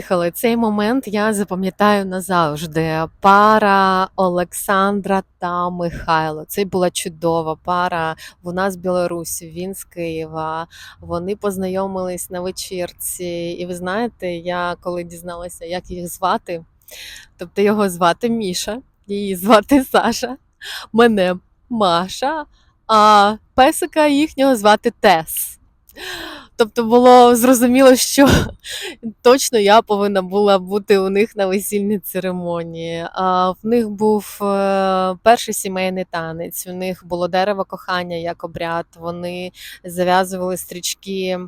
Їхали. Цей момент я запам'ятаю назавжди. Пара Олександра та Михайло. Це була чудова пара. Вона з Білорусі, він з Києва. Вони познайомились на вечірці. І ви знаєте, я коли дізналася, як їх звати, тобто його звати Міша, її звати Саша, мене Маша, а песика їхнього звати Тес. Тобто було зрозуміло, що точно я повинна була бути у них на весільній церемонії. А в них був е, перший сімейний танець. У них було дерево кохання як обряд. Вони зав'язували стрічки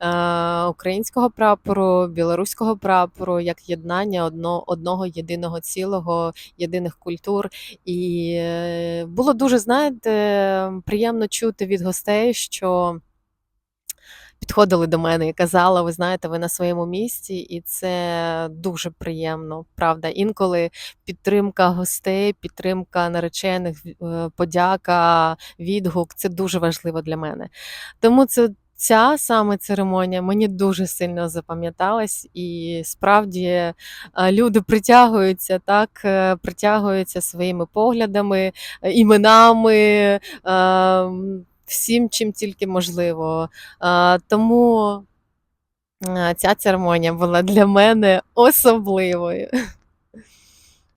е, українського прапору, білоруського прапору як єднання одно, одного єдиного цілого, єдиних культур. І е, було дуже, знаєте, приємно чути від гостей, що підходили до мене і казали, ви знаєте, ви на своєму місці, і це дуже приємно. Правда, інколи підтримка гостей, підтримка наречених, е, подяка, відгук це дуже важливо для мене. Тому це. Ця саме церемонія мені дуже сильно запам'яталась, і справді е, люди притягуються так, е, притягуються своїми поглядами, іменами, е, м, всім, чим тільки можливо. Тому ця церемонія була для мене особливою.